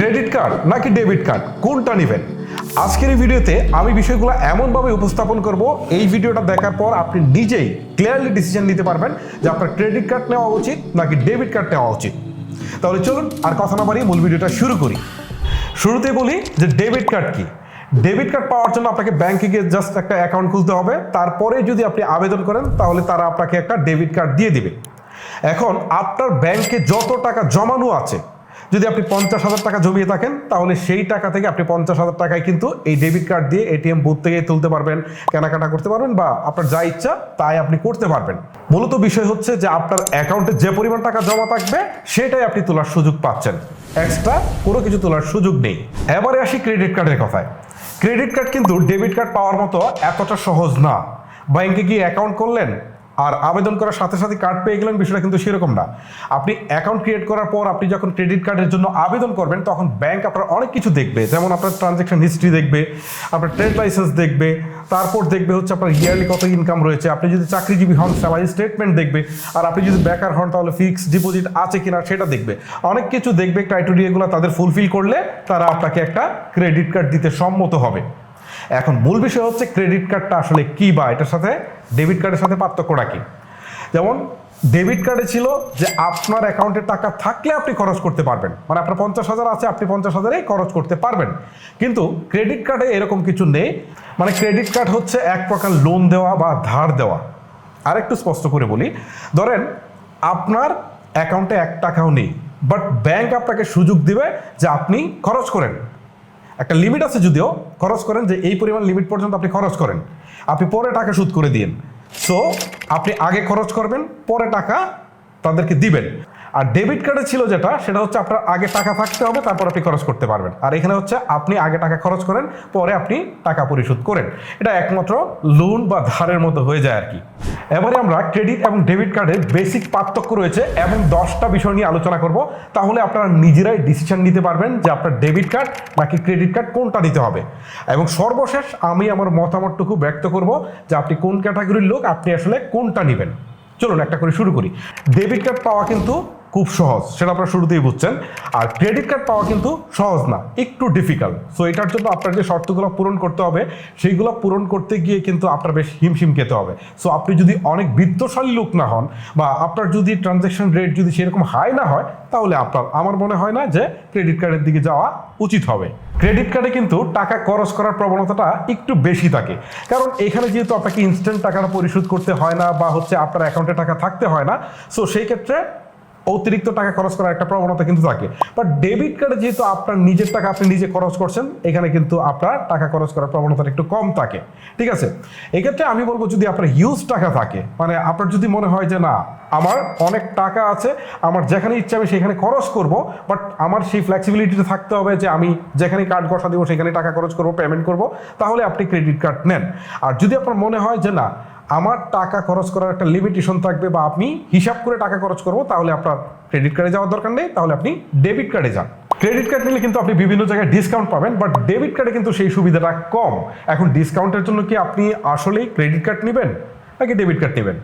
Credit card নাকি debit card? কোনটা নেবেন? আজকের এই ভিডিওতে আমি বিষয়গুলো এমনভাবে উপস্থাপন করব, এই ভিডিওটা দেখার পর আপনি নিজেই ক্লিয়ারলি ডিসিশন নিতে পারবেন যে আপনার ক্রেডিট কার্ড নেওয়া উচিত নাকি ডেবিট কার্ড নেওয়া উচিত। তাহলে চলুন আর কথা না বাড়িয়ে মূল ভিডিওটা শুরু করি। শুরুতে বলি যে ডেবিট কার্ড কি? ডেবিট কার্ড পাওয়ার জন্য আপনাকে ব্যাংকে গিয়ে জাস্ট একটা অ্যাকাউন্ট খুলতে হবে, তারপরে যদি আপনি আবেদন করেন, তাহলে তারা আপনাকে একটা ডেবিট কার্ড দিয়ে দিবে। এখন আপনার ব্যাংকে যত টাকা জমানো আছে যদি আপনি পঞ্চাশ হাজার টাকা জমিয়ে থাকেন, তাহলে সেই টাকা থেকে আপনি পঞ্চাশ হাজার টাকায় কিন্তু এই ডেবিট কার্ড দিয়ে এটিএম বুথ থেকে তুলতে পারবেন, কেনাকাটা করতে পারবেন বা আপনার যা ইচ্ছা তাই আপনি করতে পারবেন। মূলত বিষয় হচ্ছে যে আপনার অ্যাকাউন্টে যে পরিমাণ টাকা জমা থাকবে, সেটাই আপনি তোলার সুযোগ পাচ্ছেন। এক্সট্রা কোনো কিছু তোলার সুযোগ নেই। এবারে আসি ক্রেডিট কার্ডের কথায়। ক্রেডিট কার্ড কিন্তু ডেবিট কার্ড পাওয়ার মতো এতটা সহজ না। ব্যাংকে গিয়ে অ্যাকাউন্ট করলেন আর আবেদন করার সাথে সাথে কার্ড পেয়ে গেলেন, বিষয়টা কিন্তু সেরকম না। আপনি অ্যাকাউন্ট ক্রিয়েট করার পর আপনি যখন ক্রেডিট কার্ডের জন্য আবেদন করবেন, তখন ব্যাংক আপনার অনেক কিছু দেখবে। যেমন আপনার ট্রানজ্যাকশন হিস্ট্রি দেখবে, আপনার ট্রেড লাইসেন্স দেখবে, তারপর দেখবে হচ্ছে আপনার ইয়ারলি কত ইনকাম রয়েছে। আপনি যদি চাকরিজীবী হন স্যালারি স্টেটমেন্ট দেখবে, আর আপনি যদি বেকার হন, তাহলে ফিক্সড ডিপোজিট আছে কিনা সেটা দেখবে। অনেক কিছু দেখবে ক্রাইটেরিয়াগুলো তাদের ফুলফিল করলে তারা আপনাকে একটা ক্রেডিট কার্ড দিতে সম্মত হবে। এখন মূল বিষয় হচ্ছে ক্রেডিট কার্ডটা আসলে কি বা এটার সাথে ডেবিট কার্ডের সাথে পার্থক্যটা কি? যেমন ডেবিট কার্ডে ছিল যে আপনার অ্যাকাউন্টে টাকা থাকলে আপনি খরচ করতে পারবেন। মানে আপনার পঞ্চাশ হাজার আছে, আপনি পঞ্চাশ হাজারেই খরচ করতে পারবেন। কিন্তু ক্রেডিট কার্ডে এরকম কিছু নেই। মানে ক্রেডিট কার্ড হচ্ছে এক প্রকার লোন দেওয়া বা ধার দেওয়া। আর একটু স্পষ্ট করে বলি। ধরেন আপনার অ্যাকাউন্টে এক টাকাও নেই বাট ব্যাংক আপনাকে সুযোগ দিবে যে আপনি খরচ করেন। একটা লিমিট আছে যদিও, খরচ করেন যে এই পরিমাণ লিমিট পর্যন্ত আপনি খরচ করেন। আপনি পরে টাকা সুদ করে দিন সো আপনি আগে খরচ করবেন, পরে টাকা তাদেরকে দিবেন। আর ডেবিট কার্ডে ছিল যেটা, সেটা হচ্ছে আপনার আগে টাকা থাকতে হবে, তারপর আপনি খরচ করতে পারবেন। আর এখানে হচ্ছে আপনি আগে টাকা খরচ করেন, পরে আপনি টাকা পরিশোধ করেন। এটা একমাত্র লোন বা ধারের মতো হয়ে যায় আর কি। এবারে আমরা ক্রেডিট এবং ডেবিট কার্ডের বেসিক পার্থক্য রয়েছে এবং দশটা বিষয় নিয়ে আলোচনা করব। তাহলে আপনারা নিজেরাই ডিসিশন নিতে পারবেন যে আপনার ডেবিট কার্ড নাকি ক্রেডিট কার্ড কোনটা নিতে হবে। এবং সর্বশেষ আমি আমার মতামতটুকু ব্যক্ত করব যে আপনি কোন ক্যাটাগরির লোক, আপনি আসলে কোনটা নেবেন। চলুন একটা করে শুরু করি। ডেবিট কার্ড পাওয়া কিন্তু খুব সহজ, সেটা আপনারা শুরুতেই বুঝছেন। আর ক্রেডিট কার্ড পাওয়া কিন্তু সহজ না, একটু ডিফিকাল্ট সো এটার জন্য আপনার যে শর্তগুলো পূরণ করতে হবে, সেইগুলো পূরণ করতে গিয়ে কিন্তু আপনার বেশ হিমশিম খেতে হবে। সো আপনি যদি অনেক বিত্তশালী লোক না হন, বা আপনার যদি ট্রানজ্যাকশন রেট যদি সেরকম হাই না হয়, তাহলে আপনার, আমার মনে হয় না যে ক্রেডিট কার্ডের দিকে যাওয়া উচিত হবে। ক্রেডিট কার্ডে কিন্তু টাকা খরচ করার প্রবণতাটা একটু বেশি থাকে। কারণ এখানে যেহেতু আপনাকে ইনস্ট্যান্ট টাকাটা পরিশোধ করতে হয় না, বা হচ্ছে আপনার অ্যাকাউন্টে টাকা থাকতে হয় না সো সেই ক্ষেত্রে অতিরিক্ত টাকা খরচ করার একটা প্রবণতা কিন্তু থাকে। বাট ডেবিট কার্ডে যেহেতু আপনার নিজের টাকা আপনি নিজে খরচ করছেন, এখানে কিন্তু আপনার টাকা খরচ করার প্রবণতাটা একটু কম থাকে। ঠিক আছে? এক্ষেত্রে আমি বলব যদি আপনার হিউজ টাকা থাকে মানে আপনার যদি মনে হয় যে না, আমার অনেক টাকা আছে, আমার যেখানে ইচ্ছা আমি সেখানে খরচ করব বাট আমার সেই ফ্লেক্সিবিলিটিটা থাকতে হবে যে আমি যেখানে কার্ড বসা দেবো, সেখানে টাকা খরচ করব পেমেন্ট করব, তাহলে আপনি ক্রেডিট কার্ড নেন। আর যদি আপনার মনে হয় যে না আমার টাকা খরচ করার একটা লিমিটেশন থাকবে বা আপনি হিসাব করে টাকা খরচ করব, তাহলে আপনার ক্রেডিট কার্ডে যাওয়ার দরকার নেই, তাহলে আপনি ডেবিট কার্ডে যান। ক্রেডিট কার্ড নিলে কিন্তু আপনি বিভিন্ন জায়গায় ডিসকাউন্ট পাবেন বাট ডেবিট কার্ডে কিন্তু সেই সুবিধাটা কম। এখন ডিসকাউন্টের জন্য কি আপনি আসলেই ক্রেডিট কার্ড নেবেন, নাকি ডেবিট কার্ড নেবেন?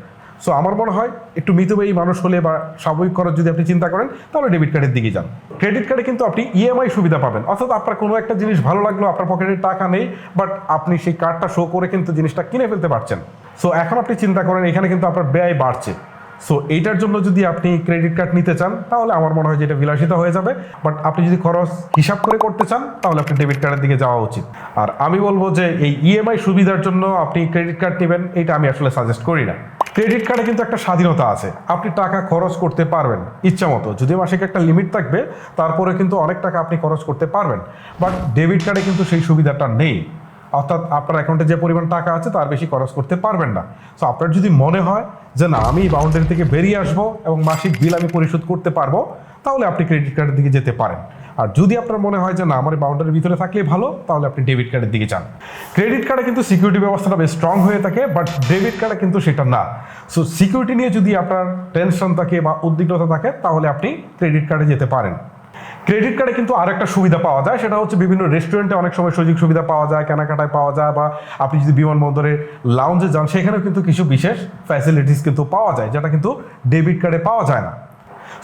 সো আমার মনে হয় একটু মিতব্যয়ী মানুষ হলে বা স্বাভাবিক খরচ যদি আপনি চিন্তা করেন, তাহলে ডেবিট কার্ডের দিকে যান। ক্রেডিট কার্ডে কিন্তু আপনি ইএমআই সুবিধা পাবেন। অর্থাৎ আপনার কোনো একটা জিনিস ভালো লাগল, আপনার পকেটে টাকা নেই বাট আপনি সেই কার্ডটা শো করে কিন্তু জিনিসটা কিনে ফেলতে পারছেন। সো এখন আপনি চিন্তা করেন, এখানে কিন্তু আপনার ব্যয় বাড়ছে। সো এইটার জন্য যদি আপনি ক্রেডিট কার্ড নিতে চান, তাহলে আমার মনে হয় যে এটা বিলাসিতা হয়ে যাবে। বাট আপনি যদি খরচ হিসাব করে করতে চান, তাহলে আপনি ডেবিট কার্ডের দিকে যাওয়া উচিত। আর আমি বলব যে, এই ইএমআই সুবিধার জন্য আপনি ক্রেডিট কার্ড নেবেন, এটা আমি আসলে সাজেস্ট করি না। ক্রেডিট কার্ডে কিন্তু একটা স্বাধীনতা আছে। আপনি টাকা খরচ করতে পারবেন, ইচ্ছা মতো। যদি মাসিক একটা লিমিট থাকবে, তারপরে কিন্তু অনেক টাকা আপনি খরচ করতে পারবেন। বাট ডেবিট কার্ডে কিন্তু সেই সুবিধাটা নেই। অর্থাৎ আপনার অ্যাকাউন্টে যে পরিমাণ টাকা আছে তার বেশি খরচ করতে পারবেন না। সো আপনার যদি মনে হয় যে না, আমি বাউন্ডারি থেকে বেরিয়ে আসব এবং মাসিক বিল আমি পরিশোধ করতে পারব, তাহলে আপনি ক্রেডিট কার্ডের দিকে যেতে পারেন। আর যদি আপনার মনে হয় যে না, আমার বাউন্ডারির ভিতরে থাকলে ভালো, তাহলে আপনি ডেবিট কার্ডের দিকে যান। ক্রেডিট কার্ডে কিন্তু সিকিউরিটি ব্যবস্থাটা বেশ স্ট্রং হয়ে থাকে বাট ডেবিট কার্ডে কিন্তু সেটা না। সো সিকিউরিটি নিয়ে যদি আপনার টেনশন থাকে বা উদ্বিগ্নতা থাকে, তাহলে আপনি ক্রেডিট কার্ডে যেতে পারেন। ক্রেডিট কার্ডে কিন্তু আরেকটা সুবিধা পাওয়া যায়, সেটা হচ্ছে বিভিন্ন রেস্টুরেন্টে অনেক সময় সুযোগ সুবিধা পাওয়া যায়, কেনাকাটায় পাওয়া যায় বা আপনি যদি বিমানবন্দরে লাউঞ্জে যান, সেখানেও কিন্তু কিছু বিশেষ ফ্যাসিলিটিস কিন্তু পাওয়া যায়, যেটা কিন্তু ডেবিট কার্ডে পাওয়া যায় না।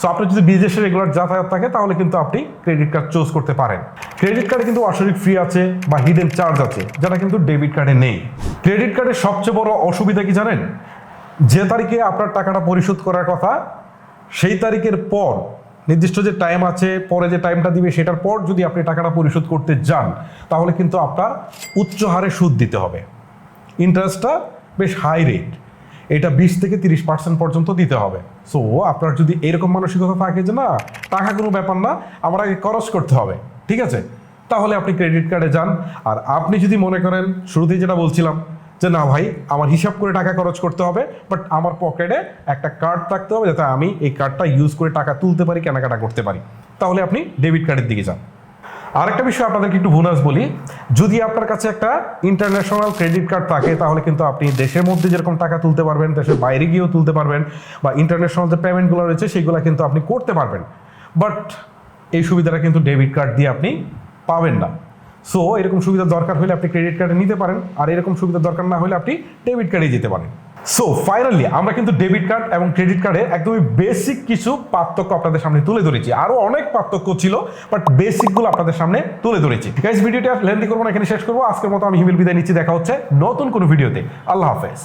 সো আপনি যদি বিদেশে রেগুলার যাতায়াত থাকে, তাহলে কিন্তু আপনি ক্রেডিট কার্ড চুজ করতে পারেন। ক্রেডিট কার্ডে কিন্তু বাৎসরিক ফ্রি আছে বা হিডেন চার্জ আছে, যেটা কিন্তু ডেবিট কার্ডে নেই। ক্রেডিট কার্ডের সবচেয়ে বড় অসুবিধা কি জানেন? যে তারিখে আপনার টাকাটা পরিশোধ করার কথা, সেই তারিখের পর নির্দিষ্ট যে টাইম আছে, পরে যে টাইমটা দিবে, সেটার পর যদি আপনি টাকাটা পরিশোধ করতে যান, তাহলে কিন্তু আপনার উচ্চ হারে সুদ দিতে হবে। ইন্টারেস্টটা বেশ হাই রেট এটা বিশ থেকে তিরিশ পার্সেন্ট পর্যন্ত দিতে হবে। সো আপনার যদি এরকম মানসিকতা থাকে যে না, টাকা কোনো ব্যাপার না, আমার আগে খরচ করতে হবে, ঠিক আছে? তাহলে আপনি ক্রেডিট কার্ডে যান। আর আপনি যদি মনে করেন, শুরুতেই যেটা বলছিলাম যে না ভাই, আমার হিসাব করে টাকা খরচ করতে হবে বাট আমার পকেটে একটা কার্ড থাকতে হবে যাতে আমি এই কার্ডটা ইউজ করে টাকা তুলতে পারি, কেনাকাটা করতে পারি। তাহলে আপনি ডেবিট কার্ডের দিকে যান। আরেকটা বিষয় আপনাদেরকে একটু বোনাস বলি, যদি আপনার কাছে একটা ইন্টারন্যাশনাল ক্রেডিট কার্ড থাকে, তাহলে কিন্তু আপনি দেশের মধ্যে যেরকম টাকা তুলতে পারবেন, দেশের বাইরে গিয়েও তুলতে পারবেন, বা ইন্টারন্যাশনাল যে পেমেন্টগুলো রয়েছে, সেগুলো কিন্তু আপনি করতে পারবেন। বাট এই সুবিধাটা কিন্তু ডেবিট কার্ড দিয়ে আপনি পাবেন না। সো এরকম সুবিধা দরকার হলে আপনি ক্রেডিট কার্ডে নিতে পারেন, আর এরকম সুবিধা দরকার না হলে আপনি ডেবিট কার্ডে যেতে পারেন। সো ফাইনালি আমরা কিন্তু ডেবিট কার্ড এবং ক্রেডিট কার্ডে একদমই বেসিক কিছু পার্থক্য আপনাদের সামনে তুলে ধরেছি। আরও অনেক পার্থক্য ছিল বাট বেসিকগুলো আপনাদের সামনে তুলে ধরেছি। ঠিক আছে ভিডিওটা লেন্দি করব না, এখানে শেষ করব। আজকের মতো আমি হিমিল বিদায় নিচ্ছি, দেখা হচ্ছে নতুন কোনো ভিডিওতে আল্লাহ হাফেজ।